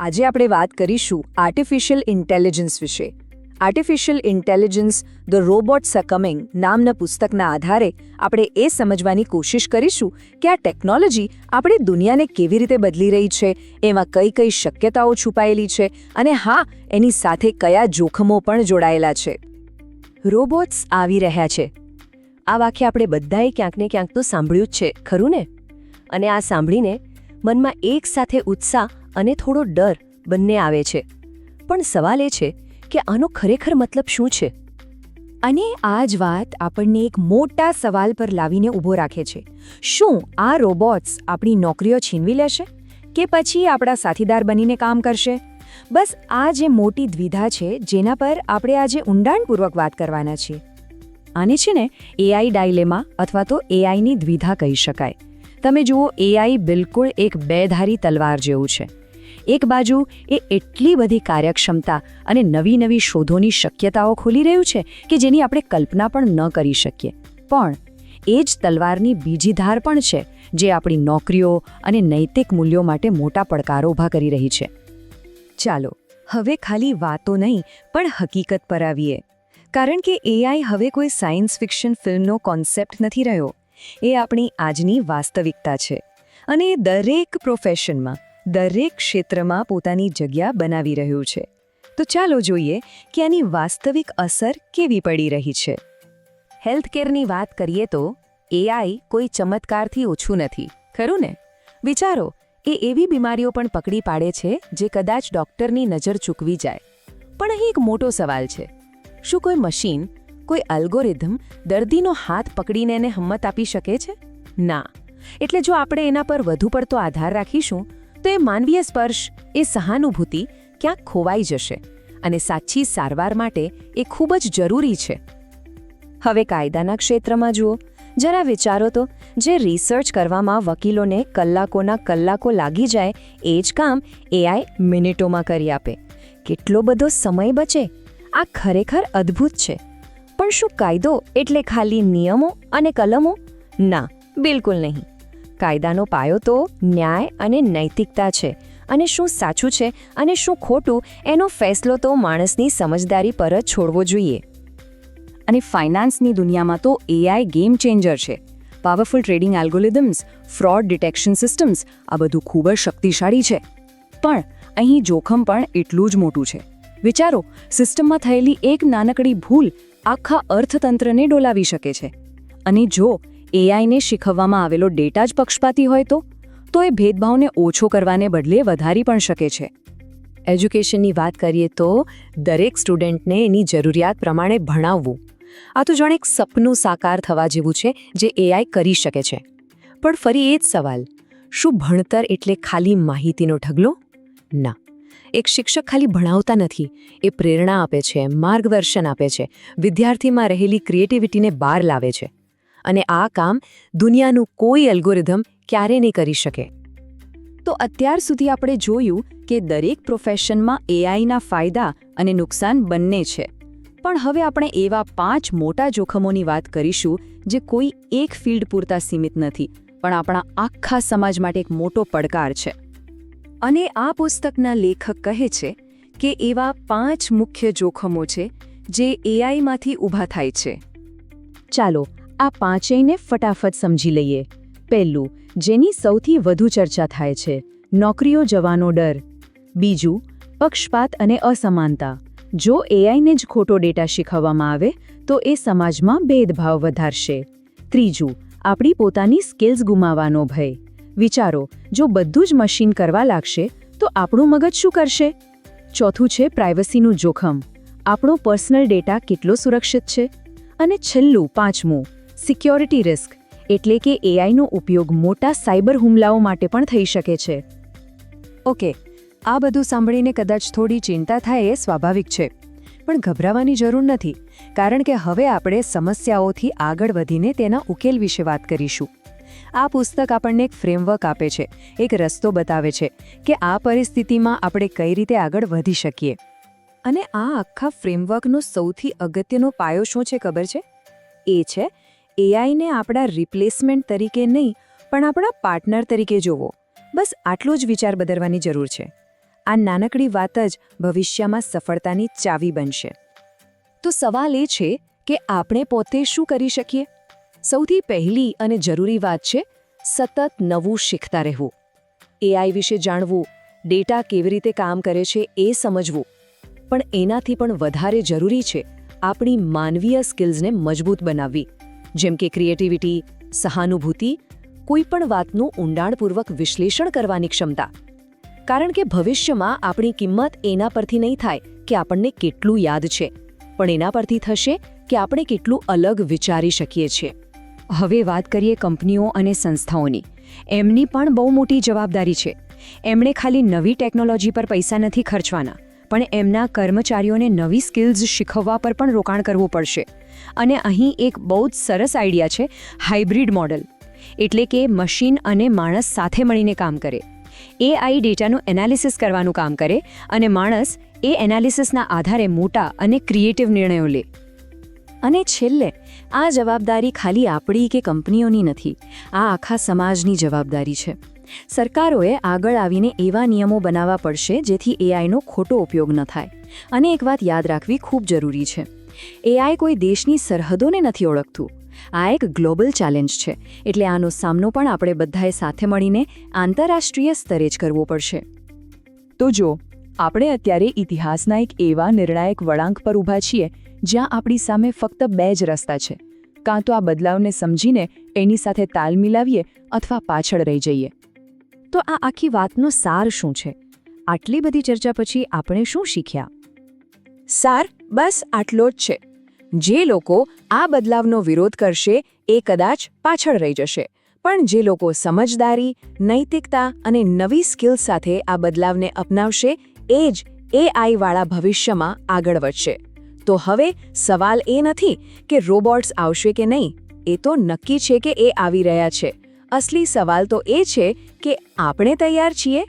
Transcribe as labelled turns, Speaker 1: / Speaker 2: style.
Speaker 1: આજે આપણે વાત કરીશું આર્ટિફિશિયલ ઇન્ટેલિજન્સ વિશે. Artificial intelligence the robots are coming નામના પુસ્તકના આધારે આપણે એ સમજવાની કોશિશ કરીશું કે આ ટેકનોલોજી આપણી દુનિયાને કેવી રીતે બદલી રહી છે, એમાં કઈ કઈ શક્યતાઓ છુપાયેલી છે અને હા, એની સાથે કયા જોખમો પણ જોડાયેલા છે. રોબોટ્સ આવી રહ્યા છે. આ વાક્ય આપણે બધાએ ક્યાંક ને ક્યાંક તો સાંભળ્યું જ છે, ખરું ને? અને આ સાંભળીને મનમાં એક સાથે ઉત્સાહ અને થોડો ડર બંને આવે છે. પણ સવાલ એ છે કે આનો ખરેખર મતલબ શું છે? અને આ જ વાત આપણને એક મોટા સવાલ પર લાવીને ઊભો રાખે છે. શું આ રોબોટ્સ આપણી નોકરીઓ છીનવી લેશે? કે પછી આપણા સાથીદાર બનીને કામ કરશે? બસ આ જે મોટી દ્વિધા છે, જેના પર આપણે આજે ઊંડાણપૂર્વક વાત કરવાના છીએ. આને છે ને એઆઈ ડાયલેમા અથવા તો એઆઈની દ્વિધા કહી શકાય. તમે જુઓ એઆઈ બિલકુલ એક બેધારી તલવાર જેવું છે. એક બાજુ એ એટલી બધી કાર્યક્ષમતા અને નવી નવી શોધોની શક્યતાઓ ખોલી રહ્યું છે કે જેની આપણે કલ્પના પણ ન કરી શકીએ. પણ એ જ તલવારની બીજી ધાર પણ છે જે આપણી નોકરીઓ અને નૈતિક મૂલ્યો માટે મોટા પડકારો ઊભા કરી રહી છે. ચાલો, હવે ખાલી વાતો નહીં, પણ હકીકત પર આવીએ. કારણ કે એઆઈ હવે કોઈ સાયન્સ ફિક્શન ફિલ્મનો કોન્સેપ્ટ નથી રહ્યો. એ આપણી આજની વાસ્તવિકતા છે. અને એ દરેક પ્રોફેશનમાં દરેક ક્ષેત્રમાં પોતાની જગ્યા બનાવી રહ્યું છે. તો ચાલો જોઈએ કે આની વાસ્તવિક અસર કેવી પડી રહી છે. હેલ્થકેરની વાત કરીએ તો એઆઈ કોઈ ચમત્કારથી ઓછું નથી, ખરું ને? વિચારો, એ એવી બીમારીઓ પણ પકડી પાડે છે જે કદાચ ડોક્ટરની નજર ચૂકવી જાય. પણ અહીં એક મોટો સવાલ છે. શું કોઈ મશીન, કોઈ અલ્ગોરિધમ દર્દીનો હાથ પકડીને એને હંમત આપી શકે છે? ના. એટલે જો આપણે એના પર વધુ પડતો આધાર રાખીશું તો એ માનવીય સ્પર્શ, એ સહાનુભૂતિ ક્યાંક ખોવાઈ જશે અને સાચી સારવાર માટે એ ખૂબ જ જરૂરી છે. હવે કાયદાના ક્ષેત્રમાં જુઓ, જરા વિચારો તો, જે રિસર્ચ કરવામાં વકીલોને કલાકોના કલાકો લાગી જાય, એ જ કામ એઆઈ મિનિટોમાં કરી આપે. કેટલો બધો સમય બચે, આ ખરેખર અદ્ભુત છે. પણ શું કાયદો એટલે ખાલી નિયમો અને કલમો? ના, બિલકુલ નહીં. કાયદાનો પાયો તો ન્યાય અને નૈતિકતા છે. અને શું સાચું છે અને શું ખોટું, એનો ફેસલો તો માણસની સમજદારી પર જ છોડવો જોઈએ. અને ફાઇનાન્સની દુનિયામાં તો એઆઈ ગેમ ચેન્જર છે. Powerful trading algorithms fraud detection systems, આ બધું ખૂબ જ શક્તિશાળી છે. પણ અહીં જોખમ પણ એટલું જ મોટું છે. વિચારો, સિસ્ટમમાં થયેલી એક નાનકડી ભૂલ આખા અર્થતંત્રને ડોલાવી શકે છે. અને જો એઆઈને શીખવવામાં આવેલો ડેટા જ પક્ષપાતી હોય તો? તો એ ભેદભાવને ઓછો કરવાને બદલે વધારી પણ શકે છે. એજ્યુકેશનની વાત કરીએ તો દરેક સ્ટુડન્ટને એની જરૂરિયાત પ્રમાણે ભણાવવું. આ તો જાણે એક સપનું સાકાર થવા જેવું છે જે એઆઈ કરી શકે છે. પણ ફરી એ જ સવાલ, શું ભણતર એટલે ખાલી માહિતીનો ઢગલો? ના. એક શિક્ષક ખાલી ભણાવતા નથી, એ પ્રેરણા આપે છે, માર્ગદર્શન આપે છે, વિદ્યાર્થીમાં રહેલી ક્રિએટિવિટીને બહાર લાવે છે. અને આ કામ દુનિયાનું કોઈ એલ્ગોરિધમ ક્યારે નહીં કરી શકે. તો અત્યાર સુધી આપણે જોયું કે દરેક પ્રોફેશનમાં એઆઈના ફાયદા અને નુકસાન બંને છે. પણ હવે આપણે એવા પાંચ મોટા જોખમોની વાત કરીશું જે કોઈ એક ફિલ્ડ પૂરતા સીમિત નથી, પણ આપણા આખા સમાજ માટે એક મોટો પડકાર છે. અને આ પુસ્તકના લેખક કહે છે કે એવા પાંચ મુખ્ય જોખમો છે જે એઆઈમાંથી ઊભા થાય છે. ચાલો આ પાંચેયને ફટાફટ સમજી લઈએ. પહેલું, જેની સૌથી વધુ ચર્ચા થાય છે, નોકરીઓ જવાનો ડર. બીજું, પક્ષપાત અને અસમાનતા. જો એઆઈને જ ખોટો ડેટા શીખવવામાં આવે, તો એ સમાજમાં ભેદભાવ વધારશે. ત્રીજું, આપણી પોતાની સ્કિલ્સ ગુમાવવાનો ભય. વિચારો, જો બધું જ મશીન કરવા લાગશે, તો આપણું મગજ શું કરશે? ચોથું છે પ્રાઇવસીનું જોખમ. આપણો પર્સનલ ડેટા કેટલો સુરક્ષિત છે? અને છેલ્લું, પાંચમું સિક્યોરિટી રિસ્ક એટલે કે એઆઈનો ઉપયોગ મોટા સાયબર હુમલાઓ માટે પણ થઈ શકે છે. ઓકે, આ બધું સાંભળીને કદાચ થોડી ચિંતા થાય એ સ્વાભાવિક છે, પણ ગભરાવાની જરૂર નથી, કારણ કે હવે આપણે સમસ્યાઓથી આગળ વધીને તેના ઉકેલ વિશે વાત કરીશું. આ પુસ્તક આપણને એક ફ્રેમવર્ક આપે છે, એક રસ્તો બતાવે છે કે આ પરિસ્થિતિમાં આપણે કઈ રીતે આગળ વધી શકીએ. અને આ આખા ફ્રેમવર્કનો સૌથી અગત્યનો પાયો શું છે ખબર છે? એ છે એઆઈને આપણા રિપ્લેસમેન્ટ તરીકે નહીં, પણ આપણા પાર્ટનર તરીકે જોવો. બસ આટલો જ વિચાર બદલવાની જરૂર છે. આ નાનકડી વાત જ ભવિષ્યમાં સફળતાની ચાવી બનશે. તો સવાલ એ છે કે આપણે પોતે શું કરી શકીએ? સૌથી પહેલી અને જરૂરી વાત છે, સતત નવું શીખતા રહેવું. એઆઈ વિશે જાણવું, ડેટા કેવી રીતે કામ કરે છે એ સમજવું. પણ એનાથી પણ વધારે જરૂરી છે આપણી માનવીય સ્કિલ્સને મજબૂત બનાવવી. જેમ કે ક્રિએટિવિટી સહાનુભૂતિ કોઈ પણ વાતનું ઊંડાણપૂર્વક વિશ્લેષણ કરવાની ક્ષમતા. કારણ કે ભવિષ્યમાં આપણી કિંમત એના પરથી નહીં થાય કે આપણને કેટલું યાદ છે, પણ એના પરથી થશે કે આપણે કેટલું અલગ વિચારી શકીએ છીએ. હવે વાત કરીએ કંપનીઓ અને સંસ્થાઓની. એમની પણ બહુ મોટી જવાબદારી છે. એમણે ખાલી નવી ટેકનોલોજી પર પૈસા નથી ખર્ચવાના. પણ એમના કર્મચારીઓને નવી સ્કિલ્સ શીખવવા પર પણ રોકાણ કરવું પડશે. અને અહીં એક બહુ જ સરસ આઈડિયા છે, હાઇબ્રિડ મોડલ. એટલે કે મશીન અને માણસ સાથે મળીને કામ કરે. એઆઈ ડેટાનું એનાલિસિસ કરવાનું કામ કરે અને માણસ એ એનાલિસિસના આધારે મોટા અને ક્રિએટિવ નિર્ણયો લે. અને છેલ્લે, આ જવાબદારી ખાલી આપણી કે કંપનીઓની નથી. આ આખા સમાજની જવાબદારી છે. સરકારોએ આગળ આવીને એવા નિયમો બનાવવા પડશે જેથી એઆઈનો ખોટો ઉપયોગ ન થાય. અને એક વાત યાદ રાખવી ખૂબ જરૂરી છે. એઆઈ કોઈ દેશની સરહદોને નથી ઓળખતું. આ એક ગ્લોબલ ચેલેન્જ છે. એટલે આનો સામનો પણ આપણે બધાએ સાથે મળીને આંતરરાષ્ટ્રીય સ્તરે જ કરવો પડશે.
Speaker 2: તો જો, આપણે અત્યારે ઇતિહાસના એક એવા નિર્ણાયક વળાંક પર ઊભા છીએ, જ્યાં આપણી સામે ફક્ત બે જ રસ્તા છે. કાં તો આ બદલાવને સમજીને એની સાથે તાલ મિલાવીએ અથવા પાછળ રહી જઈએ.
Speaker 1: તો આ આખી વાતનો સાર શું છે? આટલી બધી ચર્ચા પછી આપણે શું શીખ્યા? સાર બસ આટલો જ છે. જે લોકો આ બદલાવનો વિરોધ કરશે એ કદાચ પાછળ રહી જશે. પણ જે લોકો સમજદારી, નૈતિકતા અને નવી સ્કિલ સાથે આ બદલાવને અપનાવશે, એ જ એઆઈવાળા ભવિષ્યમાં આગળ વધશે. તો હવે સવાલ એ નથી કે રોબોટ્સ આવશે કે નહીં? એ તો નક્કી છે કે એ આવી રહ્યા છે. અસલી સવાલ તો એ છે કે આપણે તૈયાર છીએ?